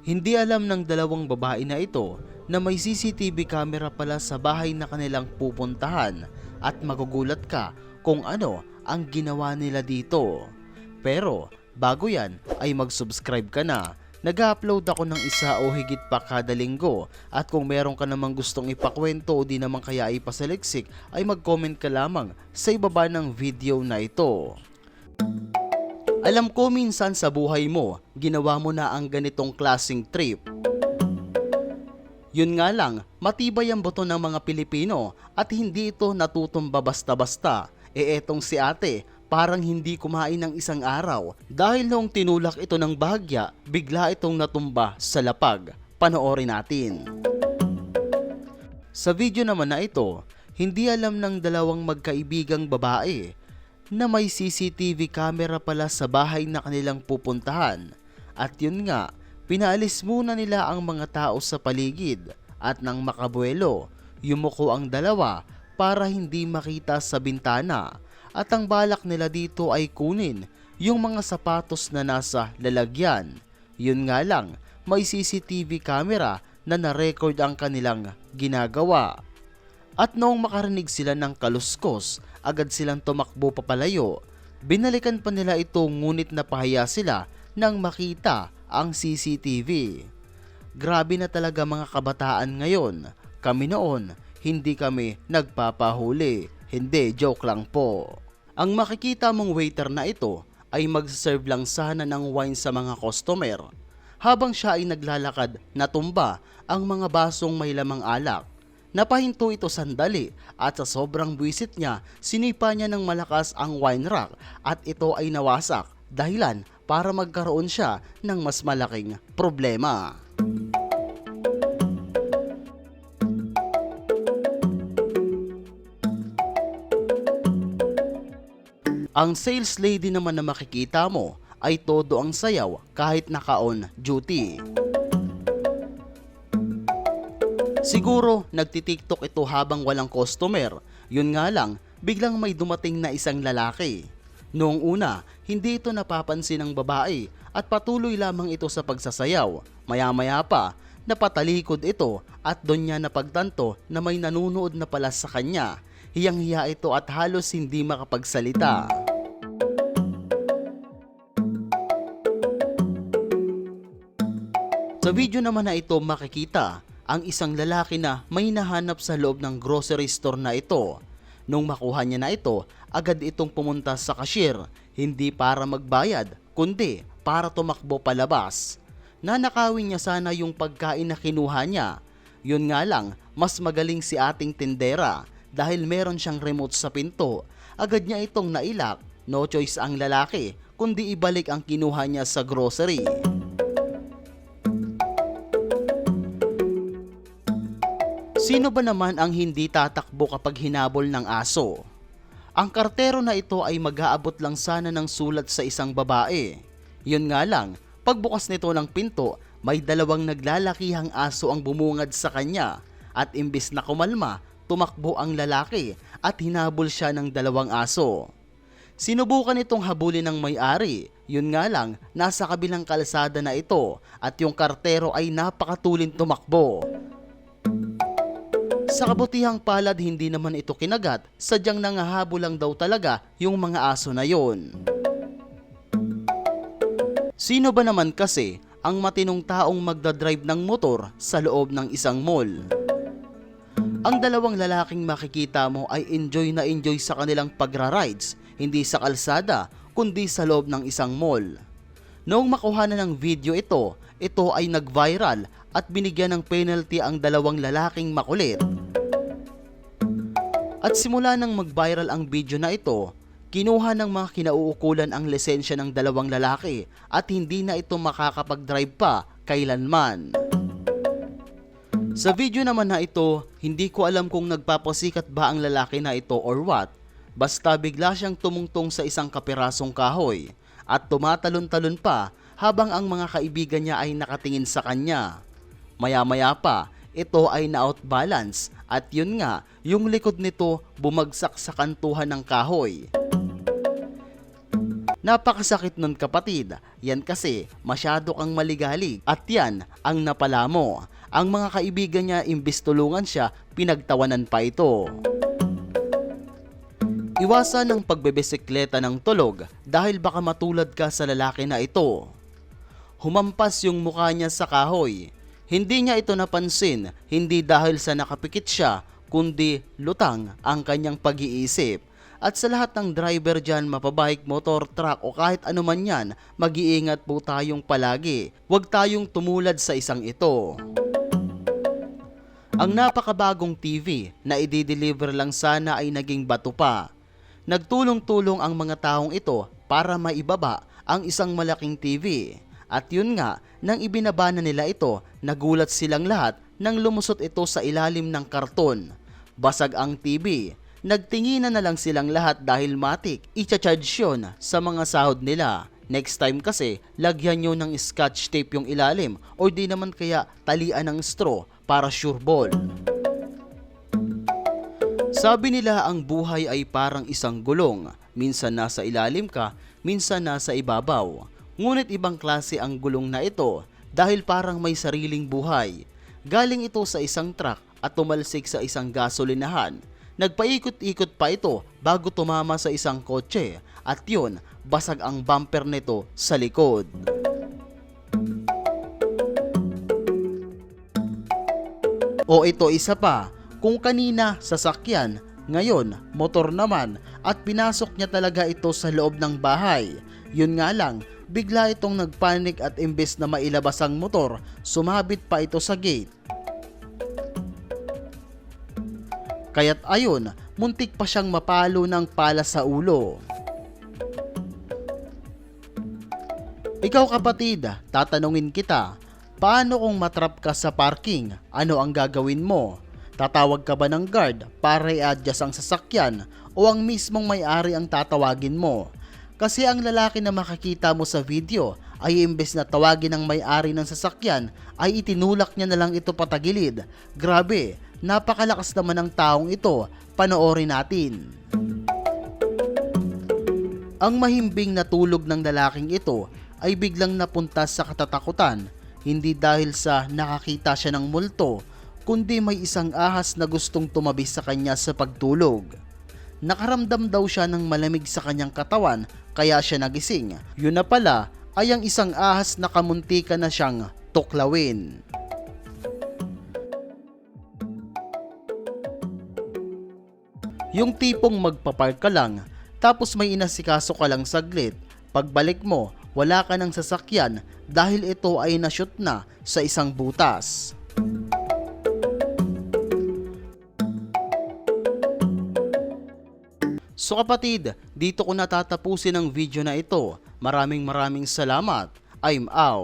Hindi alam ng dalawang babae na ito na may CCTV camera pala sa bahay na kanilang pupuntahan at magugulat ka kung ano ang ginawa nila dito. Pero bago yan ay mag-subscribe ka na. Nag-upload ako ng isa o higit pa kada linggo at kung meron ka namang gustong ipakwento o di naman kaya ipasaliksik ay mag-comment ka lamang sa ibaba ng video na ito. Alam ko minsan sa buhay mo, ginawa mo na ang ganitong klasing trip. Yun nga lang, matibay ang buto ng mga Pilipino at hindi ito natutumba basta-basta. E etong si ate, parang hindi kumain ng isang araw dahil noong tinulak ito ng bahagya, bigla itong natumba sa lapag. Panoorin natin. Sa video naman na ito, hindi alam ng dalawang magkaibigang babae na may CCTV camera pala sa bahay na kanilang pupuntahan. At yun nga, pinaalis muna nila ang mga tao sa paligid at nang makabuelo, yumuko ang dalawa para hindi makita sa bintana. At ang balak nila dito ay kunin yung mga sapatos na nasa lalagyan. Yun nga lang, may CCTV camera na na-record ang kanilang ginagawa. At noong makarinig sila ng kaluskos, agad silang tumakbo papalayo. Binalikan pa nila ito ngunit napahiya sila nang makita ang CCTV. Grabe na talaga mga kabataan ngayon. Kami noon, hindi kami nagpapahuli. Hindi, joke lang po. Ang makikita mong waiter na ito ay magserve lang sana ng wine sa mga customer. Habang siya ay naglalakad, natumba ang mga basong may lamang alak. Napahinto ito sandali at sa sobrang buwisit niya, sinipa niya ng malakas ang wine rack at ito ay nawasak dahilan para magkaroon siya ng mas malaking problema. Ang sales lady naman na makikita mo ay todo ang sayaw kahit naka-on duty. Siguro nagtitiktok ito habang walang customer. Yun nga lang, biglang may dumating na isang lalaki. Noong una, hindi ito napapansin ng babae at patuloy lamang ito sa pagsasayaw. Maya-maya pa, napatalikod ito at doon niya napagtanto na may nanunood na pala sa kanya. Hiyang-hiya ito at halos hindi makapagsalita. Sa video naman na ito makikita ang isang lalaki na may nahanap sa loob ng grocery store na ito. Nung makuha niya na ito, agad itong pumunta sa cashier, hindi para magbayad, kundi para tumakbo palabas. Nanakawin niya sana yung pagkain na kinuha niya. Yun nga lang, mas magaling si ating tindera dahil meron siyang remote sa pinto. Agad niya itong nailak, no choice ang lalaki, kundi ibalik ang kinuha niya sa grocery. Sino ba naman ang hindi tatakbo kapag hinabol ng aso? Ang kartero na ito ay mag-aabot lang sana ng sulat sa isang babae. Yun nga lang, pagbukas nito ng pinto, may dalawang naglalakihang aso ang bumungad sa kanya at imbis na kumalma, tumakbo ang lalaki at hinabol siya ng dalawang aso. Sinubukan itong habulin ng may-ari. Yun nga lang, nasa kabilang kalsada na ito at yung kartero ay napakatulin tumakbo. Sa kabutihang palad hindi naman ito kinagat, sadyang nangahabol lang daw talaga yung mga aso na yon. Sino ba naman kasi ang matinong taong magdadrive ng motor sa loob ng isang mall? Ang dalawang lalaking makikita mo ay enjoy na enjoy sa kanilang pagra-rides, hindi sa kalsada, kundi sa loob ng isang mall. Noong makuha na ng video ito, ito ay nag-viral at binigyan ng penalty ang dalawang lalaking makulit. At simula nang mag-viral ang video na ito, kinuha ng mga kinauukulan ang lisensya ng dalawang lalaki at hindi na ito makakapag-drive pa kailanman. Sa video naman na ito, hindi ko alam kung nagpapasikat ba ang lalaki na ito or what. Basta bigla siyang tumungtong sa isang kapirasong kahoy at tumatalon-talon pa habang ang mga kaibigan niya ay nakatingin sa kanya. Maya-maya pa, ito ay na-outbalance at yun nga, yung likod nito bumagsak sa kantuhan ng kahoy. Napakasakit nun kapatid. Yan kasi masyado kang maligalig at yan ang napala mo. Ang mga kaibigan niya imbis tulungan siya, pinagtawanan pa ito. Iwasan ang pagbebesikleta ng tulog dahil baka matulad ka sa lalaki na ito. Humampas yung mukha niya sa kahoy. Hindi niya ito napansin, hindi dahil sa nakapikit siya, kundi lutang ang kanyang pag-iisip. At sa lahat ng driver dyan, mapabike, motor, truck o kahit anuman yan, mag-iingat po tayong palagi. Huwag tayong tumulad sa isang ito. Ang napakabagong TV na i-deliver lang sana ay naging bato pa. Nagtulong-tulong ang mga taong ito para maibaba ang isang malaking TV. At yun nga, nang ibinaba na nila ito, nagulat silang lahat nang lumusot ito sa ilalim ng karton. Basag ang TV. Nagtinginan na lang silang lahat dahil matik, i-charge yun sa mga sahod nila. Next time kasi, lagyan nyo ng scotch tape yung ilalim o di naman kaya talian ng straw para sure ball. Sabi nila ang buhay ay parang isang gulong. Minsan nasa ilalim ka, minsan nasa ibabaw. Ngunit ibang klase ang gulong na ito dahil parang may sariling buhay. Galing ito sa isang truck at tumalsik sa isang gasolinahan. Nagpaikot-ikot pa ito bago tumama sa isang kotse at yun, basag ang bumper nito sa likod. O ito isa pa, kung kanina sasakyan, ngayon motor naman at pinasok niya talaga ito sa loob ng bahay. Yun nga lang, bigla itong nagpanik at imbes na mailabas ang motor, sumabit pa ito sa gate. Kaya't ayon, muntik pa siyang mapalo ng pala sa ulo. Ikaw kapatid, tatanungin kita, paano kung matrap ka sa parking? Ano ang gagawin mo? Tatawag ka ba ng guard para i-adjust ang sasakyan o ang mismong may-ari ang tatawagin mo? Kasi ang lalaki na makikita mo sa video ay imbes na tawagin ng may-ari ng sasakyan ay itinulak niya na lang ito patagilid. Grabe, napakalakas naman ng taong ito. Panoorin natin. Ang mahimbing na tulog ng lalaking ito ay biglang napunta sa katatakutan hindi dahil sa nakakita siya ng multo kundi may isang ahas na gustong tumabi sa kanya sa pagtulog. Nakaramdam daw siya ng malamig sa kanyang katawan kaya siya nagising. Yun na pala ay ang isang ahas na kamuntika na siyang tuklawin. Yung tipong magpapark ka lang, tapos may inasikaso ka lang saglit. Pagbalik mo, wala ka ng sasakyan dahil ito ay nashoot na sa isang butas. So kapatid, dito ko natatapusin ang video na ito. Maraming maraming salamat. I'm out.